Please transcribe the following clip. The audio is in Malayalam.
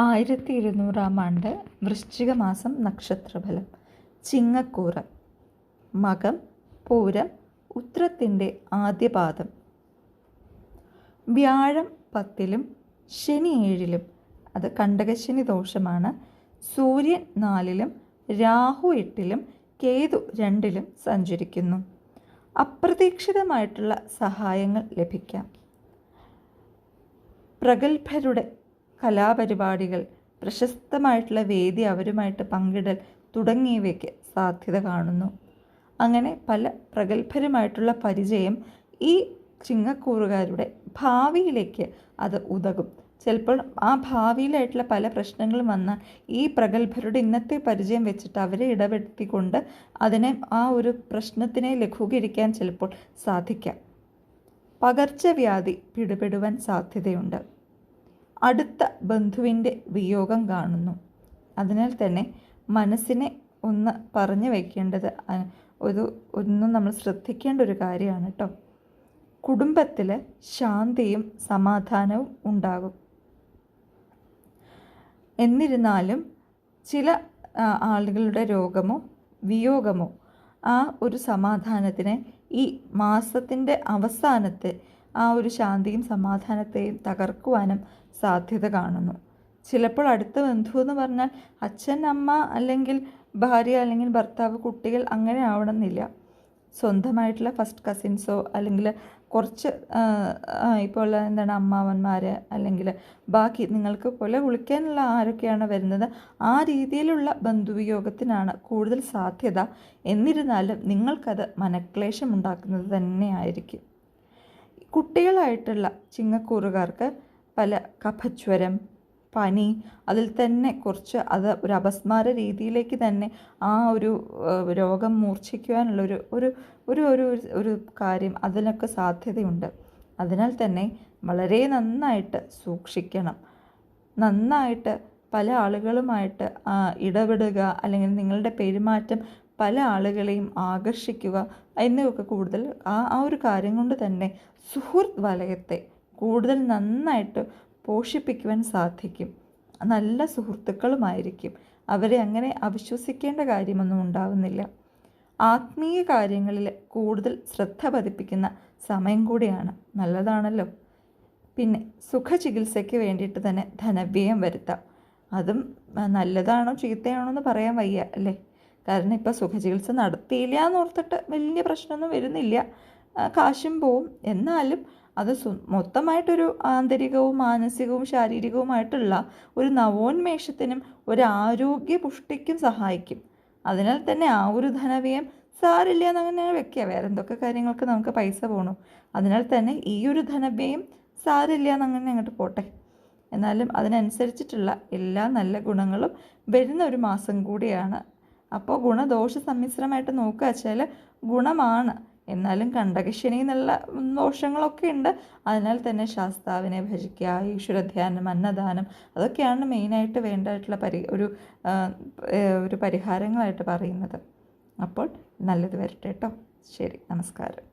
ആയിരത്തി ഇരുന്നൂറാം ആണ്ട് വൃശ്ചിക മാസം നക്ഷത്രഫലം. ചിങ്ങക്കൂറ്. മകം പൂരം ഉത്രത്തിന്റെ ആദ്യപാദം. വ്യാഴം പത്തിലും ശനി ഏഴിലും. അത് കണ്ടകശനി ദോഷമാണ്. സൂര്യൻ നാലിലും രാഹു എട്ടിലും കേതു രണ്ടിലും സഞ്ചരിക്കുന്നു. അപ്രതീക്ഷിതമായിട്ടുള്ള സഹായങ്ങൾ ലഭിക്കാം. പ്രഗത്ഭരുടെ കലാപരിപാടികൾ പ്രശസ്തമായിട്ടുള്ള വേദി അവരുമായിട്ട് പങ്കിടൽ തുടങ്ങിയവയ്ക്ക് സാധ്യത കാണുന്നു. അങ്ങനെ പല പ്രഗത്ഭരുമായിട്ടുള്ള പരിചയം ഈ ചിങ്ങക്കൂറുകാരുടെ ഭാവിയിലേക്ക് അത് ഉതകും. ചിലപ്പോൾ ആ ഭാവിയിലായിട്ടുള്ള പല പ്രശ്നങ്ങളും വന്ന ഈ പ്രഗത്ഭരുടെ ഇന്നത്തെ പരിചയം വെച്ചിട്ട് അവരെ ഇടപെടുത്തിക്കൊണ്ട് അതിനെ ആ ഒരു പ്രശ്നത്തിനെ ലഘൂകരിക്കാൻ ചിലപ്പോൾ സാധിക്കാം. പകർച്ചവ്യാധി പിടിപെടുവാൻ സാധ്യതയുണ്ട്. അടുത്ത ബന്ധുവിന്റെ വിയോഗം കാണുന്നു. അതിനാൽ തന്നെ മനസ്സിനെ ഒന്ന് പറഞ്ഞു വയ്ക്കേണ്ടത് ഒരു ഒന്നും നമ്മൾ ശ്രദ്ധിക്കേണ്ട ഒരു കാര്യമാണ് കേട്ടോ കുടുംബത്തിൽ ശാന്തിയും സമാധാനവും ഉണ്ടാകും. എന്നിരുന്നാലും ചില ആളുകളുടെ രോഗമോ വിയോഗമോ ആ ഒരു സമാധാനത്തിനെ ഈ മാസത്തിന്റെ അവസാനത്തെ ആ ഒരു ശാന്തിയും സമാധാനത്തെയും തകർക്കുവാനും സാധ്യത കാണുന്നു. ചിലപ്പോൾ അടുത്ത ബന്ധു എന്ന് പറഞ്ഞാൽ അച്ഛൻ അമ്മ അല്ലെങ്കിൽ ഭാര്യ അല്ലെങ്കിൽ ഭർത്താവ് കുട്ടികൾ അങ്ങനെ ആവണമെന്നില്ല. സ്വന്തമായിട്ടുള്ള ഫസ്റ്റ് കസിൻസോ അല്ലെങ്കിൽ കുറച്ച് ഇപ്പോൾ എന്താണ് അമ്മാവന്മാർ അല്ലെങ്കിൽ ബാക്കി നിങ്ങൾക്ക് പോലെ വിളിക്കാനുള്ള ആരൊക്കെയാണ് വരുന്നത്? ആ രീതിയിലുള്ള ബന്ധുവിയോഗത്തിനാണ് കൂടുതൽ സാധ്യത. എന്നിരുന്നാലും നിങ്ങൾക്കത് മനക്ലേശം ഉണ്ടാക്കുന്നത് തന്നെയായിരിക്കും. കുട്ടികളായിട്ടുള്ള ചിങ്ങക്കൂറുകാർക്ക് പല കഫജ്വരം പനി അതിൽ തന്നെ കുറച്ച് അത് ഒരു അപസ്മാര രീതിയിലേക്ക് തന്നെ ആ ഒരു രോഗം മൂർച്ഛിക്കുവാനുള്ളൊരു ഒരു ഒരു ഒരു ഒരു കാര്യം അതിനൊക്കെ സാധ്യതയുണ്ട്. അതിനാൽ തന്നെ വളരെ നന്നായിട്ട് സൂക്ഷിക്കണം. നന്നായിട്ട് പല ആളുകളുമായിട്ട് ഇടപെടുക അല്ലെങ്കിൽ നിങ്ങളുടെ പെരുമാറ്റം പല ആളുകളെയും ആകർഷിക്കുക എന്നിവയൊക്കെ കൂടുതൽ ആ ആ ഒരു കാര്യം കൊണ്ട് തന്നെ സുഹൃത്ത് വലയത്തെ കൂടുതൽ നന്നായിട്ട് പോഷിപ്പിക്കുവാൻ സാധിക്കും. നല്ല സുഹൃത്തുക്കളുമായിരിക്കും. അവരെ അങ്ങനെ അവിശ്വസിക്കേണ്ട കാര്യമൊന്നും ഉണ്ടാവുന്നില്ല. ആത്മീയ കാര്യങ്ങളിൽ കൂടുതൽ ശ്രദ്ധ പതിപ്പിക്കുന്ന സമയം കൂടിയാണ്. നല്ലതാണല്ലോ. പിന്നെ സുഖചികിത്സയ്ക്ക് വേണ്ടിയിട്ട് തന്നെ ധനവ്യയം വരുത്താം. അതും നല്ലതാണോ ചീത്തയാണോ എന്ന് പറയാൻ വയ്യ അല്ലേ? കാരണം ഇപ്പോൾ സുഖചികിത്സ നടത്തിയില്ല എന്ന് ഓർത്തിട്ട് വലിയ പ്രശ്നമൊന്നും വരുന്നില്ല. കാശും പോവും. എന്നാലും അത് മൊത്തമായിട്ടൊരു ആന്തരികവും മാനസികവും ശാരീരികവുമായിട്ടുള്ള ഒരു നവോന്മേഷത്തിനും ഒരു ആരോഗ്യ പുഷ്ടിക്കും സഹായിക്കും. അതിനാൽ തന്നെ ആ ഒരു ധനവ്യയം സാരില്ല എന്നങ്ങനെ വെക്കുക. വേറെ എന്തൊക്കെ കാര്യങ്ങൾക്ക് നമുക്ക് പൈസ പോകണു അതിനാൽ തന്നെ ഈ ഒരു ധനവ്യയം സാരില്ല എന്നങ്ങനെ അങ്ങോട്ട് പോട്ടെ. എന്നാലും അതിനനുസരിച്ചിട്ടുള്ള എല്ലാ നല്ല ഗുണങ്ങളും വരുന്ന ഒരു മാസം കൂടിയാണ് അപ്പോൾ ഗുണദോഷ സമ്മിശ്രമായിട്ട് നോക്കുക വെച്ചാൽ ഗുണമാണ്. എന്നാലും കണ്ടകശനി എന്നുള്ള ദോഷങ്ങളൊക്കെ ഉണ്ട്. അതിനാൽ തന്നെ ശാസ്താവിനെ ഭജിക്കുക ഈശ്വരധ്യാനം അന്നദാനം അതൊക്കെയാണ് മെയിനായിട്ട് വേണ്ടതായിട്ടുള്ള പരി ഒരു ഒരു പരിഹാരങ്ങളായിട്ട് പറയുന്നത്. അപ്പോൾ നല്ലത് വരട്ടെ കേട്ടോ ശരി നമസ്കാരം.